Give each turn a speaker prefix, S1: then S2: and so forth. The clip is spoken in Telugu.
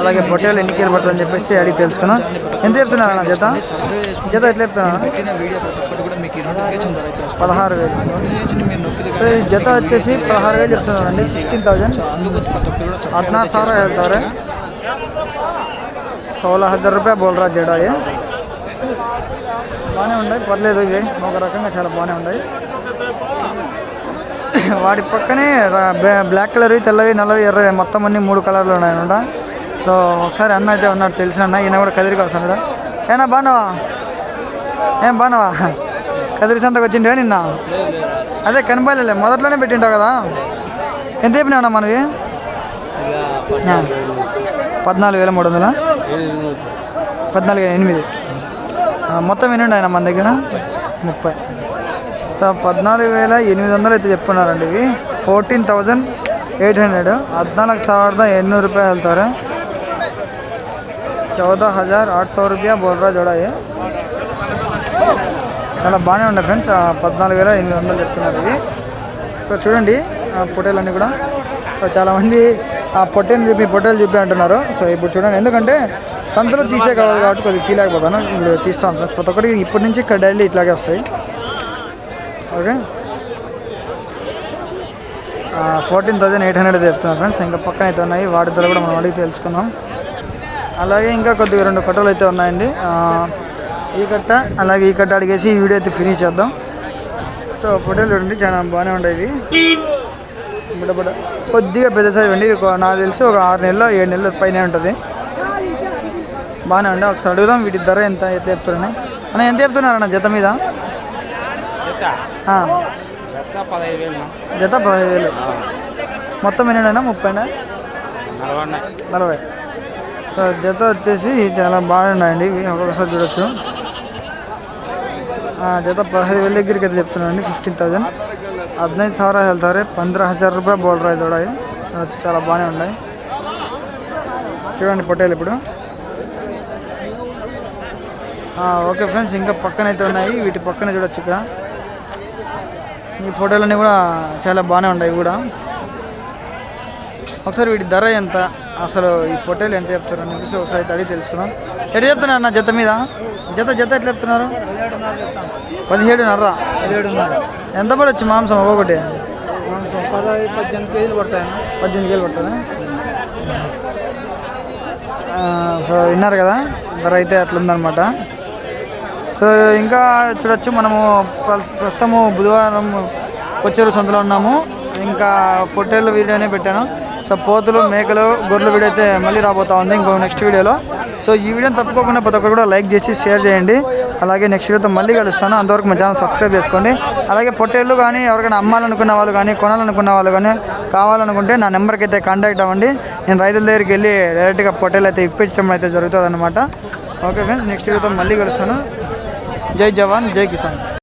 S1: అలాగే పొట్టేలు ఎన్ని కేలు పడుతుందని చెప్పేసి అడిగి తెలుసుకున్నాం. ఎంత చెప్తున్నారా జత? జత ఎట్లా
S2: చెప్తున్నా
S1: పదహారు వేలు. సో ఈ జత వచ్చేసి పదహారు వేలు చెప్తున్నారు అండి. సిక్స్టీన్ థౌజండ్ హద్నారు సారా వెళ్తారు సోల హజార్ రూపాయ బోల్రా జడాయి బాగానే ఉన్నాయి. పర్లేదు ఇవి. ఒక రకంగా చాలా బాగానే ఉన్నాయి. వాటి పక్కనే రా- బ్లా- బ్లాక్ కలర్ తెల్లవి నల్లవి ఎర్రవి మొత్తం అన్ని మూడు కలర్లు ఉన్నాయన్నమాట సో ఒకసారి అన్న అయితే ఉన్నాడు తెలిసిన అన్న ఈయన కూడా కదిరికి వస్తున్నాడు ఏనా బాగున్నావా? ఏం బాగున్నావా? కదిరి సంతకు వచ్చిండే నిన్న? అదే కనపడలే మొదట్లోనే పెట్టింటావు కదా? ఎంత చెప్పినావు మనవి? ఆ. పద్నాలుగు వేల మూడు వందల? పద్నాలుగు వేల ఎనిమిది. ఆ, మొత్తం ఎన్ని ఉన్నాయి మన దగ్గర? ముప్పై. సో పద్నాలుగు వేల ఎనిమిది వందలు అయితే చెప్పున్నారండి ఇవి ఫోర్టీన్ థౌజండ్ ఎయిట్ హండ్రెడ్ ಹದಿನಾಲ್ಕು ಸಾವಿರದ ಎಂಟುನೂರು ರೂಪಾಯಿ ಹೇಳ್ತಾರೆ చౌదా హజార్ ఆట్ సౌ రూపాయ బోల్రా జోడాయి చాలా బాగానే ఉన్నాయి ఫ్రెండ్స్ ఆ, పద్నాలుగు వేల ఎనిమిది వందలు చెప్తున్నారు ఇవి సో చూడండి ఆ పొట్టేలన్నీ కూడా సో చాలామంది ఆ పొట్టేలు చూపి పొట్టేలు చూపి అంటున్నారు సో ఇప్పుడు చూడండి ఎందుకంటే సంతలో తీసే కావాలి కాబట్టి కొద్దిగా తీయలేకపోతాను ఇప్పుడు తీస్తాను ఫ్రెండ్స్ ప్రతి ఒక్కటి ఇప్పటి నుంచి ఇక్కడ డైలీ ఇట్లాగే వస్తాయి Okay. Fourteen thousand eight hundred చెప్తున్నాను ఫ్రెండ్స్. ఇంకా పక్కన అయితే ఉన్నాయి. వాటి ధర కూడా మనం అడిగి తెలుసుకుందాం. అలాగే ఇంకా కొద్దిగా రెండు కట్టలు అయితే ఉన్నాయండి. ఈ కట్ట అలాగే ఈ కట్ట అడిగేసి ఈ వీడియో అయితే ఫినిష్ చేద్దాం. సో ఫోటోలు చూడండి చాలా బాగానే ఉండేవి. ఇవి కొద్దిగా పెద్ద సైజ్ అండి. ఒక- నాకు తెలిసి ఒక ఆరు నెలలు ఏడు నెలల పైన ఉంటుంది. బాగానే ఉండే. ఒకసారి అడుగుదాం వీటి ధర ఎంత ఎట్లా చెప్తున్నాయి అన్న ఎంత చెప్తున్నారన్న జత మీద? జత పదహైదు వేలు. మొత్తం ఎన్నడైనా ముప్పై నలభై సో జత వచ్చేసి చాలా బాగున్నాయండి ఒక్కొక్కసారి చూడొచ్చు. జత పదహైదు వేల దగ్గరికి అయితే చెప్తున్నాను ఫిఫ్టీన్ థౌజండ్. హద్నైదు సార్ వెళ్తారు. పంద్రహ హజార్ రూపాయ బోల్డర్ అయితే ఉన్నాయి చాలా బాగానే ఉన్నాయి. చూడండి పొట్టేలు ఇప్పుడు. ఓకే ఫ్రెండ్స్ ఇంకా పక్కన అయితే ఉన్నాయి. వీటి పక్కన చూడొచ్చు ఇక్కడ ఈ ఫోటోలన్నీ కూడా చాలా బాగానే ఉన్నాయి కూడా. ఒకసారి వీటి ధర ఎంత? అసలు ఈ పొట్టేలు ఎంత చెప్తారు అని చెప్పేసి ఒకసారి అడిగి తెలుసుకుందాం. ఎట్లా చెప్తున్నారు నా జత మీద? జత జత ఎట్లా చెప్తున్నారు? పదిహేడున్నర. ఎంత పడవచ్చు మాంసం ఒక్కొక్కటి?
S2: పదహైదు పద్దెనిమిది కేజీలు పడతాయి
S1: పద్దెనిమిది వేలు పడుతుందా సో విన్నారు కదా? ధర అయితే అట్లుందనమాట సో ఇంకా చూడొచ్చు మనము ప్ర- ప్రస్తుతము బుధవారం కొచ్చేరు సంతలో ఉన్నాము. ఇంకా పొట్టేళ్ళు వీడియోనే పెట్టాను. సో పోతులు మేకలు గొర్రెలు వీడియో అయితే మళ్ళీ రాబోతా ఉంది ఇంకో నెక్స్ట్ వీడియోలో. సో ఈ వీడియోని తప్పుకోకుండా ప్రతి ఒక్కరు కూడా లైక్ చేసి షేర్ చేయండి. అలాగే నెక్స్ట్ వీడియోతో మళ్ళీ కలుస్తాను. అంతవరకు మా ఛానల్ సబ్స్క్రైబ్ చేసుకోండి. అలాగే పొట్టేళ్ళు కానీ ఎవరికైనా అమ్మాలనుకున్న వాళ్ళు కానీ కొనాలనుకున్న వాళ్ళు కానీ కావాలనుకుంటే నా నెంబర్కి అయితే కాంటాక్ట్ అవ్వండి. నేను రైతుల దగ్గరికి వెళ్ళి డైరెక్ట్గా పొట్టేలు అయితే ఇప్పించడం అయితే జరుగుతుంది అనమాట ఓకే ఫ్రెండ్స్ నెక్స్ట్ వీడియోతో మళ్ళీ కలుస్తాను. जय जवान जय किसान।